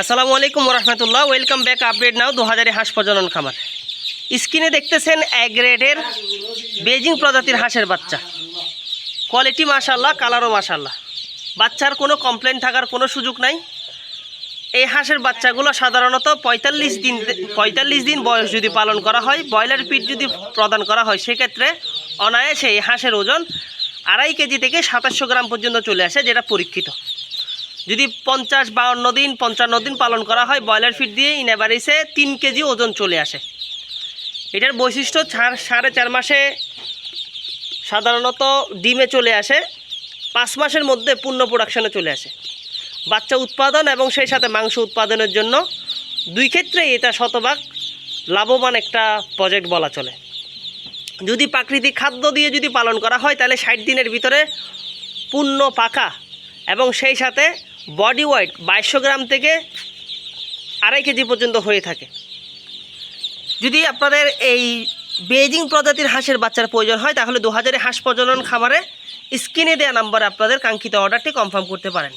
আসসালামু আলাইকুম রহমতুল্লাহ ওয়েলকাম ব্যাক আপডেট নাও দু হাজারে হাঁস প্রজনন খামার। স্ক্রিনে দেখতেছেন এক গ্রেডের বেজিং প্রজাতির হাঁসের বাচ্চা। কোয়ালিটি মাশাল্লাহ কালারও মাশাল্লাহ বাচ্চার কোনো কমপ্লেন থাকার কোনো সুযোগ নাই। এই হাঁসের বাচ্চাগুলো সাধারণত পঁয়তাল্লিশ দিন পঁয়তাল্লিশ দিন বয়স যদি পালন করা হয়, ব্রয়লার পিট যদি প্রদান করা হয়, সেক্ষেত্রে অনায়াসে এই হাঁসের ওজন আড়াই কেজি থেকে সাতাশশো গ্রাম পর্যন্ত চলে আসে, যেটা পরীক্ষিত। যদি পঞ্চাশ বাউন্ন দিন, পঞ্চান্ন দিন পালন করা হয়, ব্রয়লার ফিড দিয়ে ইন অ্যাভারেজে তিন কেজি ওজন চলে আসে। এটার বৈশিষ্ট্য চার, সাড়ে চার মাসে সাধারণত ডিমে চলে আসে, পাঁচ মাসের মধ্যে পূর্ণ প্রোডাকশনে চলে আসে। বাচ্চা উৎপাদন এবং সেই সাথে মাংস উৎপাদনের জন্য দুই ক্ষেত্রেই এটা শতভাগ লাভবান একটা প্রজেক্ট বলা চলে। যদি প্রাকৃতিক খাদ্য দিয়ে যদি পালন করা হয়, তাহলে ষাট দিনের ভিতরে পূর্ণ পাকা এবং সেই সাথে বডি ওয়েট বাইশশো গ্রাম থেকে আড়াই কেজি পর্যন্ত হয়ে থাকে। যদি আপনাদের এই বেজিং প্রজাতির হাঁসের বাচ্চার প্রয়োজন হয়, তাহলে দু হাজারে হাঁস প্রজনন খামারে স্ক্রিনে দেওয়া নাম্বারে আপনাদের কাঙ্ক্ষিত অর্ডারটি কনফার্ম করতে পারেন।